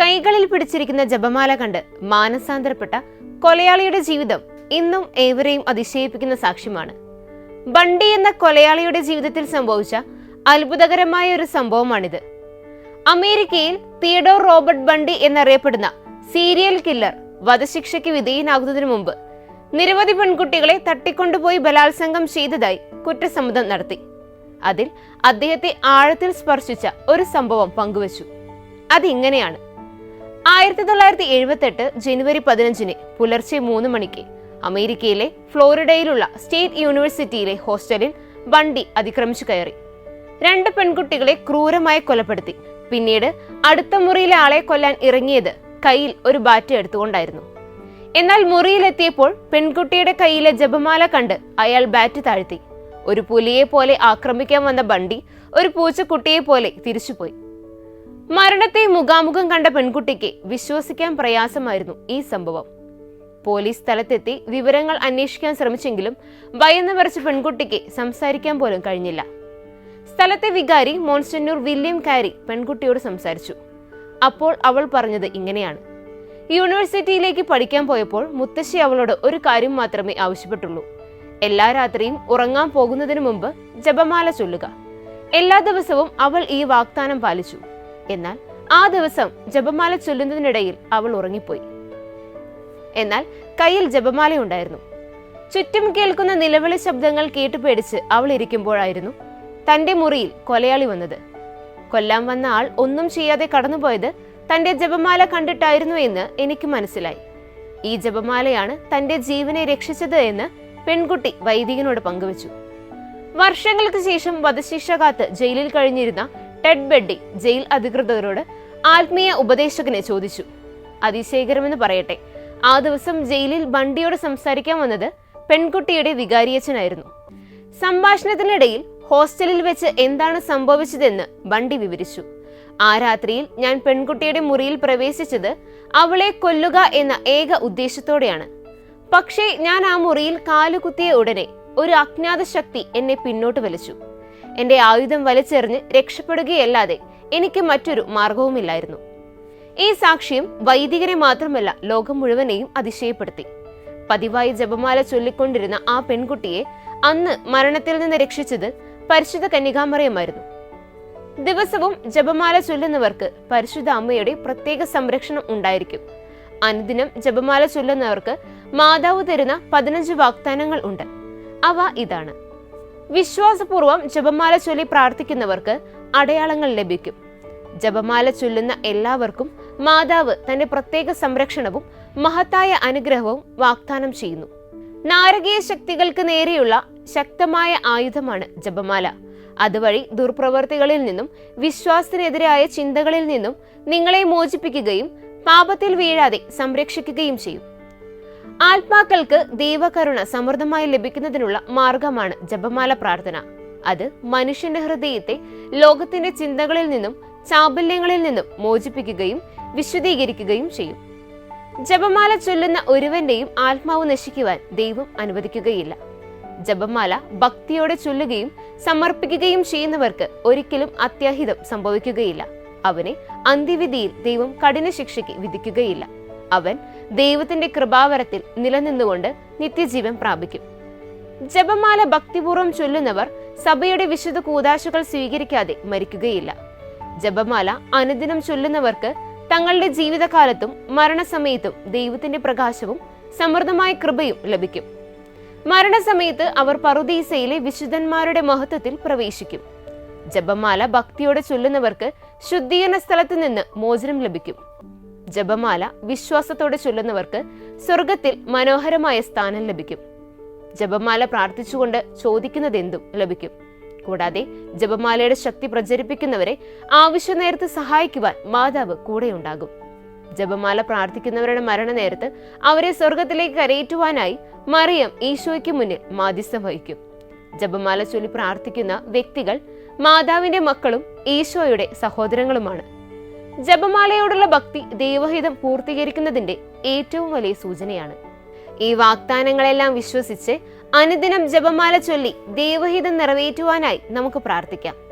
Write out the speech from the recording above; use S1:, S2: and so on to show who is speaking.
S1: കൈകളിൽ പിടിച്ചിരിക്കുന്ന ജപമാല കണ്ട് മാനസാന്തരപ്പെട്ട കൊലയാളിയുടെ ജീവിതം ഇന്നും ഏവരെയും അതിശയിപ്പിക്കുന്ന സാക്ഷ്യമാണ്. ബണ്ടി എന്ന കൊലയാളിയുടെ ജീവിതത്തിൽ സംഭവിച്ച അത്ഭുതകരമായ ഒരു സംഭവമാണിത്. അമേരിക്കയിൽ തിയഡോർ റോബർട്ട് ബണ്ടി എന്നറിയപ്പെടുന്ന സീരിയൽ കില്ലർ വധശിക്ഷയ്ക്ക് വിധേയനാകുന്നതിനു മുമ്പ് നിരവധി പെൺകുട്ടികളെ തട്ടിക്കൊണ്ടുപോയി ബലാത്സംഗം ചെയ്തതായി കുറ്റസമ്മതം നടത്തി. അതിൽ അദ്ദേഹത്തെ ആഴത്തിൽ സ്പർശിച്ച ഒരു സംഭവം പങ്കുവച്ചു. അതിങ്ങനെയാണ് ആയിരത്തി തൊള്ളായിരത്തി എഴുപത്തെട്ട് ജനുവരി പതിനഞ്ചിന് പുലർച്ചെ മൂന്ന് മണിക്ക് അമേരിക്കയിലെ ഫ്ലോറിഡയിലുള്ള സ്റ്റേറ്റ് യൂണിവേഴ്സിറ്റിയിലെ ഹോസ്റ്റലിൽ വണ്ടി അതിക്രമിച്ചു കയറി. രണ്ട് പെൺകുട്ടികളെ ക്രൂരമായി കൊലപ്പെടുത്തി. പിന്നീട് അടുത്ത മുറിയിലെ ആളെ കൊല്ലാൻ ഇറങ്ങിയത് കയ്യിൽ ഒരു ബാറ്റ് എടുത്തുകൊണ്ടായിരുന്നു. എന്നാൽ മുറിയിലെത്തിയപ്പോൾ പെൺകുട്ടിയുടെ കയ്യിലെ ജപമാല കണ്ട് അയാൾ ബാറ്റ് താഴ്ത്തി. ഒരു പുലിയെ പോലെ ആക്രമിക്കാൻ വന്ന ബണ്ടി ഒരു പൂച്ചക്കുട്ടിയെ പോലെ തിരിച്ചുപോയി. മരണത്തെ മുഖാമുഖം കണ്ട പെൺകുട്ടിക്ക് വിശ്വസിക്കാൻ പ്രയാസമായിരുന്നു ഈ സംഭവം. പോലീസ് സ്ഥലത്തെത്തി വിവരങ്ങൾ അന്വേഷിക്കാൻ ശ്രമിച്ചെങ്കിലും ഭയന്ന് വരച്ച പെൺകുട്ടിക്ക് സംസാരിക്കാൻ പോലും കഴിഞ്ഞില്ല. സ്ഥലത്തെ വികാരി മോൺസ്റ്റന്നൂർ വില്യം കാരി പെൺകുട്ടിയോട് സംസാരിച്ചു. അപ്പോൾ അവൾ പറഞ്ഞത് ഇങ്ങനെയാണ്. യൂണിവേഴ്സിറ്റിയിലേക്ക് പഠിക്കാൻ പോയപ്പോൾ മുത്തശ്ശി അവളോട് ഒരു കാര്യം മാത്രമേ ആവശ്യപ്പെട്ടുള്ളൂ. എല്ലാ രാത്രിയും ഉറങ്ങാൻ പോകുന്നതിന് മുമ്പ് ജപമാല ചൊല്ലുക. എല്ലാ ദിവസവും അവൾ ഈ വാഗ്ദാനം പാലിച്ചു. എന്നാൽ ആ ദിവസം ജപമാല ചൊല്ലുന്നതിനിടയിൽ അവൾ ഉറങ്ങിപ്പോയി. എന്നാൽ കയ്യിൽ ജപമാല ഉണ്ടായിരുന്നു ചുറ്റും കേൾക്കുന്ന നിലവിളി ശബ്ദങ്ങൾ കേട്ടു പേടിച്ച് അവൾ ഇരിക്കുമ്പോഴായിരുന്നു തന്റെ മുറിയിൽ കൊലയാളി വന്നത്. കൊല്ലാൻ വന്ന ആൾ ഒന്നും ചെയ്യാതെ കടന്നുപോയത് തന്റെ ജപമാല കണ്ടിട്ടായിരുന്നു എന്ന് എനിക്ക് മനസ്സിലായി. ഈ ജപമാലയാണ് തന്റെ ജീവനെ രക്ഷിച്ചത് എന്ന് പെൺകുട്ടി വൈദികനോട് പങ്കുവച്ചു. വർഷങ്ങൾക്ക് ശേഷം വധശിക്ഷ കാത്ത് ജയിലിൽ കഴിഞ്ഞിരുന്ന ടെഡ് ബെഡ്ഡി ജയിൽ അധികൃതരോട് ആത്മീയ ഉപദേശകനെ ചോദിച്ചു. അതിശയകരമെന്ന് പറയട്ടെ ആ ദിവസം ജയിലിൽ ബണ്ടിയോട് സംസാരിക്കാൻ വന്നത് പെൺകുട്ടിയുടെ വികാരിയച്ഛനായിരുന്നു. സംഭാഷണത്തിനിടയിൽ ഹോസ്റ്റലിൽ വെച്ച് എന്താണ് സംഭവിച്ചതെന്ന് ബണ്ടി വിവരിച്ചു. ആ രാത്രിയിൽ ഞാൻ പെൺകുട്ടിയുടെ മുറിയിൽ പ്രവേശിച്ചത് അവളെ കൊല്ലുക എന്ന ഏക ഉദ്ദേശത്തോടെയാണ്. പക്ഷേ ഞാൻ ആ മുറിയിൽ കാലുകുത്തിയ ഉടനെ ഒരു അജ്ഞാത ശക്തി എന്നെ പിന്നോട്ട് വലിച്ചു. എന്റെ ആയുധം വലിച്ചെറിഞ്ഞ് രക്ഷപ്പെടുകയല്ലാതെ എനിക്ക് മറ്റൊരു മാർഗവുമില്ലായിരുന്നു. ഈ സാക്ഷ്യം വൈദികരെ മാത്രമല്ല ലോകം മുഴുവനെയും അതിശയപ്പെടുത്തി. പതിവായി ജപമാല ചൊല്ലിക്കൊണ്ടിരുന്ന ആ പെൺകുട്ടിയെ അന്ന് മരണത്തിൽ നിന്ന് രക്ഷിച്ചത് പരിശുദ്ധ കന്യകാമറയമായിരുന്നു. ദിവസവും ജപമാല ചൊല്ലുന്നവർക്ക് പരിശുദ്ധ അമ്മയുടെ പ്രത്യേക സംരക്ഷണം ഉണ്ടായിരിക്കും. അനുദിനം ജപമാല ചൊല്ലുന്നവർക്ക് മാതാവ് തരുന്ന പതിനഞ്ച് വാഗ്ദാനങ്ങൾ ഉണ്ട്. അവ ഇതാണ്. വിശ്വാസപൂർവം ജപമാല ചൊല്ലി പ്രാർത്ഥിക്കുന്നവർക്ക് അടയാളങ്ങൾ ലഭിക്കും. ജപമാല ചൊല്ലുന്ന എല്ലാവർക്കും മാതാവ് തന്റെ പ്രത്യേക സംരക്ഷണവും മഹത്തായ അനുഗ്രഹവും വാഗ്ദാനം ചെയ്യുന്നു. നാരകീയ ശക്തികൾക്ക് നേരെയുള്ള ശക്തമായ ആയുധമാണ് ജപമാല. അതുവഴി ദുർപ്രവർത്തികളിൽ നിന്നും വിശ്വാസത്തിനെതിരായ ചിന്തകളിൽ നിന്നും നിങ്ങളെ മോചിപ്പിക്കുകയും പാപത്തിൽ വീഴാതെ സംരക്ഷിക്കുകയും ചെയ്യും. ആത്മാക്കൾക്ക് ദൈവകരുണ സമൃദ്ധമായി ലഭിക്കുന്നതിനുള്ള മാർഗമാണ് ജപമാല പ്രാർത്ഥന. അത് മനുഷ്യന്റെ ഹൃദയത്തെ ലോകത്തിന്റെ ചിന്തകളിൽ നിന്നും ചാബല്യങ്ങളിൽ നിന്നും മോചിപ്പിക്കുകയും വിശദീകരിക്കുകയും ചെയ്യും. ജപമാല ചൊല്ലുന്ന ഒരുവന്റെയും ആത്മാവ് നശിക്കുവാൻ ദൈവം അനുവദിക്കുകയില്ല. ജപമാല ഭക്തിയോടെ ചൊല്ലുകയും സമർപ്പിക്കുകയും ചെയ്യുന്നവർക്ക് ഒരിക്കലും അത്യാഹിതം സംഭവിക്കുകയില്ല. അവനെ അന്ത്യവിധിയിൽ ദൈവം കഠിന ശിക്ഷയ്ക്ക് വിധിക്കുകയില്ല. അവൻ ദൈവത്തിന്റെ കൃപാവരത്തിൽ നിലനിന്നുകൊണ്ട് നിത്യജീവൻ പ്രാപിക്കും. ജപമാല ഭക്തിപൂർവം ചൊല്ലുന്നവർ സഭയുടെ വിശുദ്ധ കൂതാശകൾ സ്വീകരിക്കാതെ മരിക്കുകയില്ല. ജപമാല അനുദിനം ചൊല്ലുന്നവർക്ക് തങ്ങളുടെ ജീവിതകാലത്തും മരണസമയത്തും ദൈവത്തിന്റെ പ്രകാശവും സമൃദ്ധമായ കൃപയും ലഭിക്കും. മരണസമയത്ത് അവർ പറുദീസയിലെ വിശുദ്ധന്മാരുടെ മഹത്വത്തിൽ പ്രവേശിക്കും. ജപമാല ഭക്തിയോടെ ചൊല്ലുന്നവർക്ക് ശുദ്ധീകരണ സ്ഥലത്ത് നിന്ന് മോചനം ലഭിക്കും. ജപമാല വിശ്വാസത്തോടെ ചൊല്ലുന്നവർക്ക് സ്വർഗത്തിൽ മനോഹരമായ സ്ഥാനം ലഭിക്കും. ജപമാല പ്രാർത്ഥിച്ചുകൊണ്ട് ചോദിക്കുന്നതെന്തും ലഭിക്കും. കൂടാതെ ജപമാലയുടെ ശക്തി പ്രചരിപ്പിക്കുന്നവരെ ആവശ്യ നേരത്ത് സഹായിക്കുവാൻ മാതാവ് കൂടെയുണ്ടാകും. ജപമാല പ്രാർത്ഥിക്കുന്നവരുടെ മരണനേരത്ത് അവരെ സ്വർഗത്തിലേക്ക് കരയേറ്റുവാനായി മറിയം ഈശോയ്ക്ക് മുന്നിൽ മാധ്യസ്ഥം വഹിക്കും. ജപമാല ചൊല്ലി പ്രാർത്ഥിക്കുന്ന വ്യക്തികൾ മാതാവിന്റെ മക്കളും ഈശോയുടെ സഹോദരങ്ങളുമാണ്. ജപമാലയോടുള്ള ഭക്തി ദൈവഹിതം പൂർത്തീകരിക്കുന്നതിന്റെ ഏറ്റവും വലിയ സൂചനയാണ്. ഈ വാഗ്ദാനങ്ങളെല്ലാം വിശ്വസിച്ച് അനുദിനം ജപമാല ചൊല്ലി ദൈവഹിതം നിറവേറ്റുവാനായി നമുക്ക് പ്രാർത്ഥിക്കാം.